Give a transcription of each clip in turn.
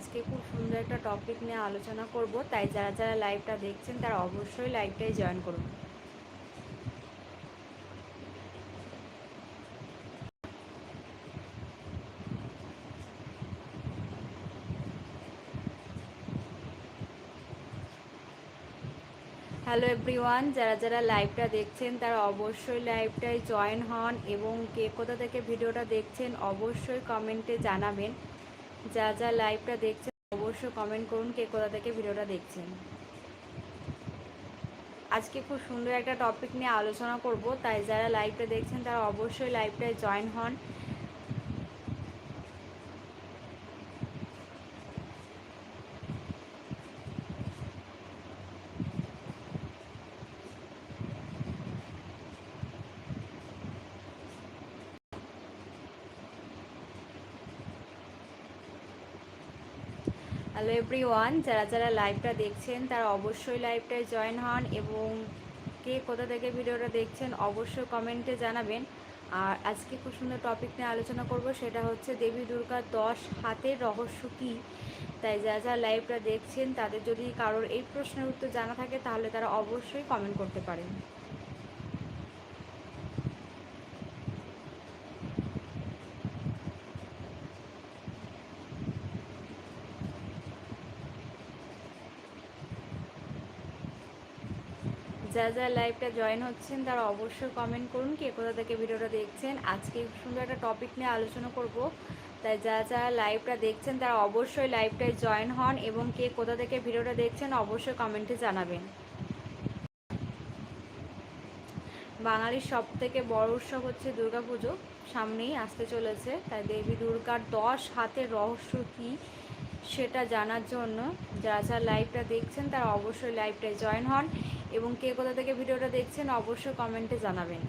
আজকে খুব সুন্দর একটা টপিক নিয়ে আলোচনা করব। তাই যারা যারা লাইভটা দেখছেন, তারা অবশ্যই লাইভটাই জয়েন করুন। হ্যালো এভরিওয়ান যারা যারা লাইভটা দেখছেন, তারা অবশ্যই লাইভটায় জয়েন হন এবং কে কোথা থেকে ভিডিওটা দেখছেন, অবশ্যই কমেন্টে জানাবেন। যা যা লাইভটা দেখছেন, অবশ্যই কমেন্ট করুন কে কোথা থেকে ভিডিওটা দেখছেন। আজকে খুব সুন্দর একটা টপিক নিয়ে আলোচনা করব, তাই যারা লাইভটা দেখছেন, তারা অবশ্যই লাইভটায় জয়েন হন। হ্যালো এভরিওয়ান যারা যারা লাইভটা দেখছেন, তারা অবশ্যই লাইভটায় জয়েন হন এবং কে কোথা থেকে ভিডিওটা দেখছেন অবশ্যই কমেন্টে জানাবেন। আর আজকে খুব সুন্দর টপিক নিয়ে আলোচনা করব, সেটা হচ্ছে দেবী দুর্গার দশ হাতের রহস্য কী? তাই যারা যারা লাইভটা দেখছেন, তাদের যদি কারোর এই প্রশ্নের উত্তর জানা থাকে, তাহলে তারা অবশ্যই কমেন্ট করতে পারেন। যারা লাইভটা জয়েন হচ্ছেন, তারা অবশ্যই কমেন্ট করুন কে কোথা থেকে ভিডিওটা দেখছেন। আজকে সুন্দর একটা টপিক নিয়ে আলোচনা করব। তাই যারা যারা লাইভটা দেখছেন, তারা অবশ্যই লাইভটায় জয়েন হন এবং কে কোথা থেকে ভিডিওটা দেখছেন, অবশ্যই কমেন্টে জানাবেন। বাঙালির সব থেকে বড় উৎসব হচ্ছে দুর্গাপুজো। সামনেই আসতে চলেছে। তাই দেবী দুর্গার দশ হাতের রহস্য কী? সেটা জানার জন্য যারা যারা লাইভটা দেখছেন তারা অবশ্যই লাইভটায় জয়েন হন এবং কে কোথা থেকে ভিডিওটা দেখছেন অবশ্যই কমেন্টে জানাবেন।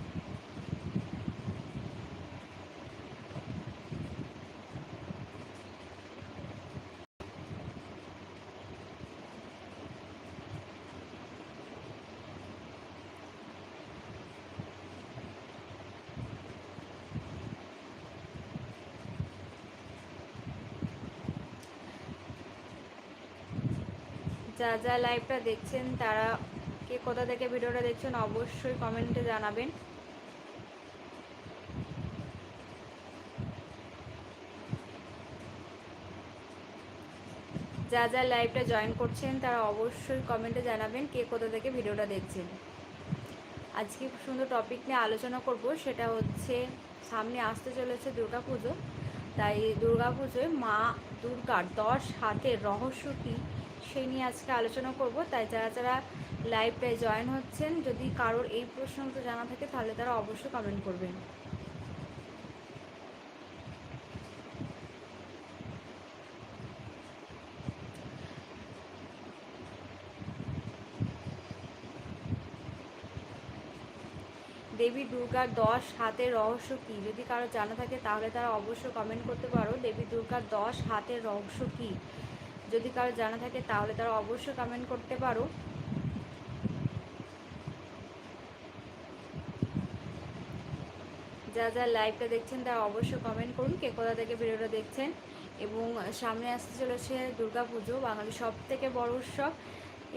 যা যা লাইভটা দেখছেন, তারা কে কোথা থেকে ভিডিওটা দেখছেন অবশ্যই কমেন্টে জানাবেন। যা যা লাইভটা জয়েন করছেন, তারা অবশ্যই কমেন্টে জানাবেন কে কোথা থেকে ভিডিওটা দেখছেন। আজকে সুন্দর টপিক নিয়ে আলোচনা করব, সেটা হচ্ছে সামনে আসতে চলেছে দুর্গাপুজো। তাই দুর্গাপুজোয় মা দুর্গার দশ হাতের রহস্য কী সেই নিয়ে আজকে আলোচনা করব। তাই যারা যারা লাইভটায় জয়েন হচ্ছেন, যদি কারোর এই প্রশ্ন জানা থাকে, তাহলে তারা অবশ্যই কমেন্ট করবেন। দেবী দুর্গার দশ হাতের রহস্য কী? যদি কারও জানা থাকে, তাহলে তারা অবশ্যই কমেন্ট করতে পারো। দেবী দুর্গার দশ হাতের রহস্য কী? যদি কারও জানা থাকে, তাহলে তারা অবশ্যই কমেন্ট করতে পারো। যা যা লাইভটা দেখছেন, তারা অবশ্যই কমেন্ট করুন কে কোথা থেকে ভিডিওটা দেখছেন। এবং সামনে আসতে চলেছে দুর্গা পুজো বাঙালি সব থেকে বড় উৎসব।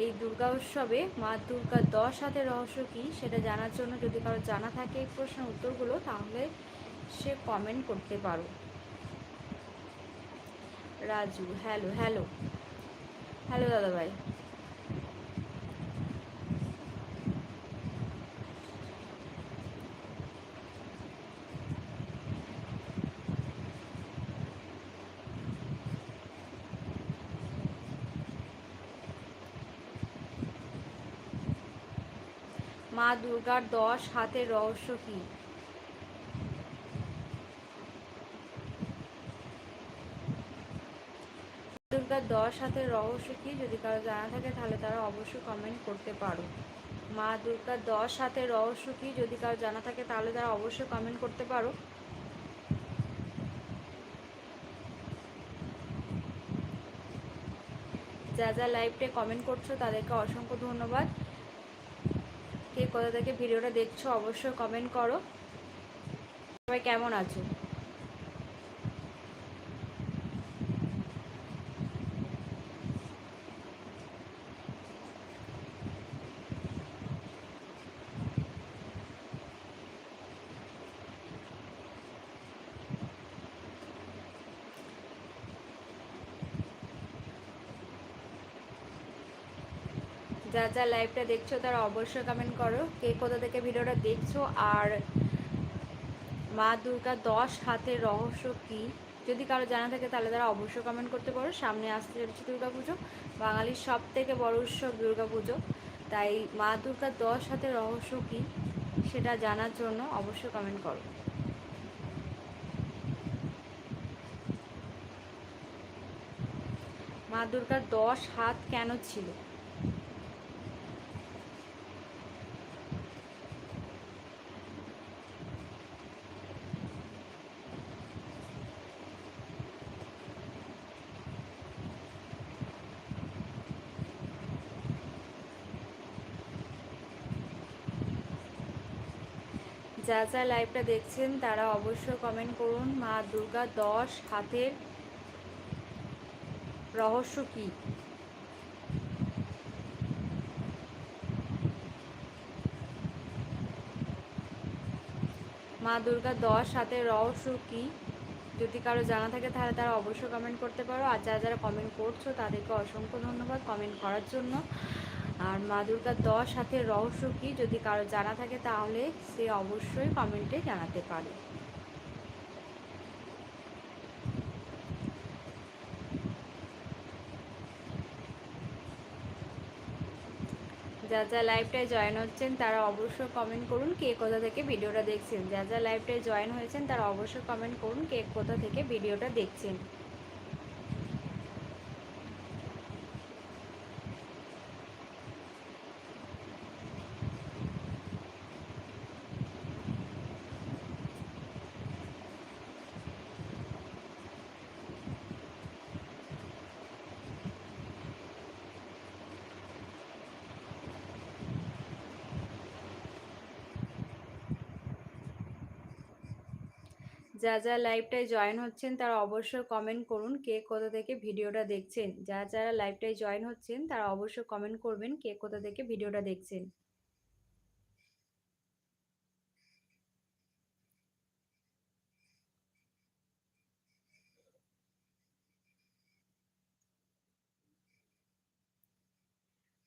এই দুর্গা উৎসবে মা দুর্গার দশ হাতের রহস্য কী সেটা জানার জন্য যদি কারও জানা থাকে এই প্রশ্নের উত্তরগুলো, তাহলে সে কমেন্ট করতে পারো। রাজু হ্যালো হ্যালো হ্যালো দাদা দুর্গার দশ হাতের রহস্য কী? দুর্গার দশ হাতের রহস্য কী? যদি কারও জানা থাকে, তাহলে তারা অবশ্যই কমেন্ট করতে পারো। মা দুর্গার দশ হাতের রহস্য কী? যদি কারও জানা থাকে, তাহলে তারা অবশ্যই কমেন্ট করতে পারো। যা যা লাইভটে কমেন্ট করছ, তাদেরকে অসংখ্য ধন্যবাদ। কোথা থেকে ভিডিওটা দেখছ অবশ্যই কমেন্ট করো। সবাই কেমন আছো? যা যা লাইভটা দেখছ তারা অবশ্যই কমেন্ট করো। কে কোথা থেকে ভিডিওটা দেখছ আর মা দুর্গা দশ হাতের রহস্য কী? যদি কারও জানা থাকে তাহলে তারা অবশ্যই কমেন্ট করতে পারো। সামনে আসতে চলেছে দুর্গা পুজো বাঙালির সব থেকে বড় উৎসব দুর্গা পুজো তাই মা দুর্গার দশ হাতের রহস্য কী সেটা জানার জন্য অবশ্যই কমেন্ট করো। মা দুর্গার দশ হাত কেন ছিল? যা যা লাইভটা দেখছেন, তারা অবশ্যই কমেন্ট করুন, মা দুর্গা দশ হাতের রহস্য কী? মা দুর্গা দশ হাতের রহস্য কী? যদি কারও জানা থাকে, তাহলে তারা অবশ্যই কমেন্ট করতে পারো। আর যারা যারা কমেন্ট করছ, তাদেরকে অসংখ্য ধন্যবাদ কমেন্ট করার জন্য। আর মা দুর্গার দশ হাতের রহস্য কী যদি কারও জানা থাকে তাহলে সে অবশ্যই কমেন্টে জানাতে পারে। যা যা লাইভটায় জয়েন হচ্ছেন তারা অবশ্যই কমেন্ট করুন কে কোথা থেকে ভিডিওটা দেখছেন। যা যা লাইভটায় জয়েন হয়েছেন তারা অবশ্যই কমেন্ট করুন কে কোথা থেকে ভিডিওটা দেখছেন। যা যা লাইভটায় জয়েন হচ্ছেন তারা অবশ্যই কমেন্ট করুন কে কোথা থেকে ভিডিওটা দেখছেন। যা যারা লাইভটায় জয়েন হচ্ছেন তারা অবশ্যই কমেন্ট করবেন কে কোথা থেকে ভিডিওটা দেখছেন।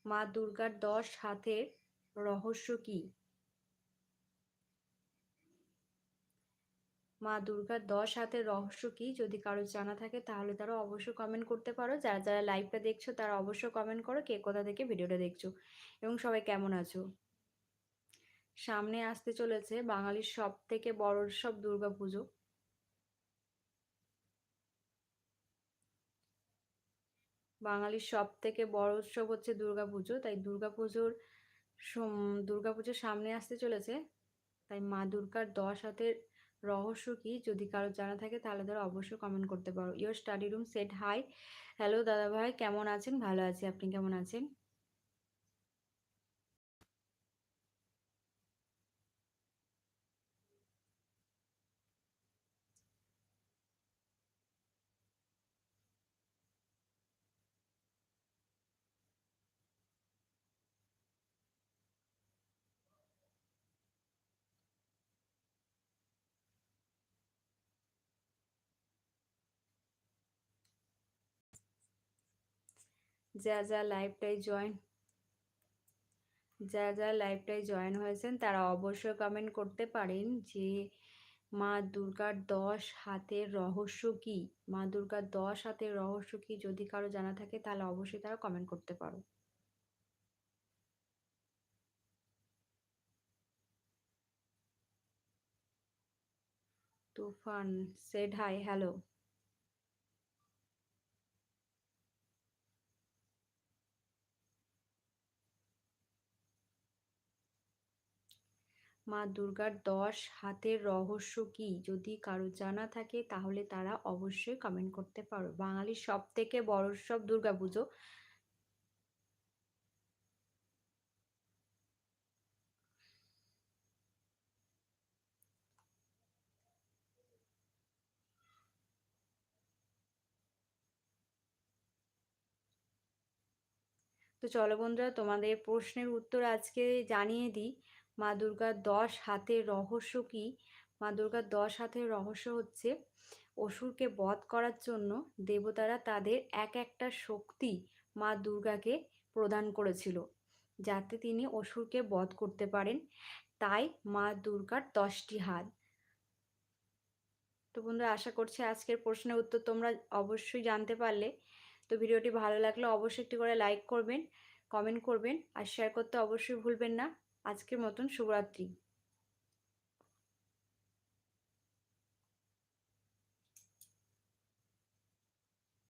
মা দুর্গার দশ হাতের রহস্য কী? মা দুর্গার দশ হাতের রহস্য কি? যদি কারও জানা থাকে, তাহলে তারা অবশ্যই কমেন্ট করতে পারো। যারা যারা লাইভটা দেখছ, তারা অবশ্যই কমেন্ট করো কে কোথা থেকে ভিডিওটা দেখছ। এবং সবাই কেমন আছো? সামনে আসতে চলেছে বাঙালির সব থেকে বড় উৎসব দুর্গা পুজো। বাঙালির সব থেকে বড় উৎসব হচ্ছে দুর্গা পুজো। তাই দুর্গা পুজোর দুর্গা পুজোর সামনে আসতে চলেছে। তাই মা দুর্গার দশ হাতের রহস্য কি? যদি কারও জানা থাকে তাহলে ধরো অবশ্যই কমেন্ট করতে পারো। Your study room set hi hello দাদা ভাই কেমন আছেন? ভালো আছি, আপনি কেমন আছেন? যা যা লাইভটাই জয়েন যা যা লাইভটাই জয়েন হয়েছেন তারা অবশ্যই কমেন্ট করতে পারেন যে মা দুর্গার দশ হাতের রহস্য কি? মা দুর্গার দশ হাতের রহস্য কি? যদি কারও জানা থাকে তাহলে অবশ্যই তারা কমেন্ট করতে পারো। তুফান সেড হাই হ্যালো মা দুর্গার দশ হাতের রহস্য কি? যদি কারও জানা থাকে, তাহলে তারা অবশ্যই কমেন্ট করতে পারো। বাঙালির সব থেকে বড় উৎসব দুর্গা পুজো তো চলো বন্ধুরা, তোমাদের প্রশ্নের উত্তর আজকে জানিয়ে দিই। মা দুর্গার দশ হাতের রহস্য কি? মা দুর্গার দশ হাতের রহস্য হচ্ছে অসুরকে বধ করার জন্য দেবতারা তাদের এক একটা শক্তি মা দুর্গাকে প্রদান করেছিল, যাতে তিনি অসুরকে বধ করতে পারেন। তাই মা দুর্গার দশটি হাত। তো বন্ধুরা, আশা করছি আজকের প্রশ্নের উত্তর তোমরা অবশ্যই জানতে পারলে। তো ভিডিওটি ভালো লাগলে অবশ্যই একটি করে লাইক করবেন, কমেন্ট করবেন, আর শেয়ার করতে অবশ্যই ভুলবেন না। আজকের মতন শুভরাত্রি।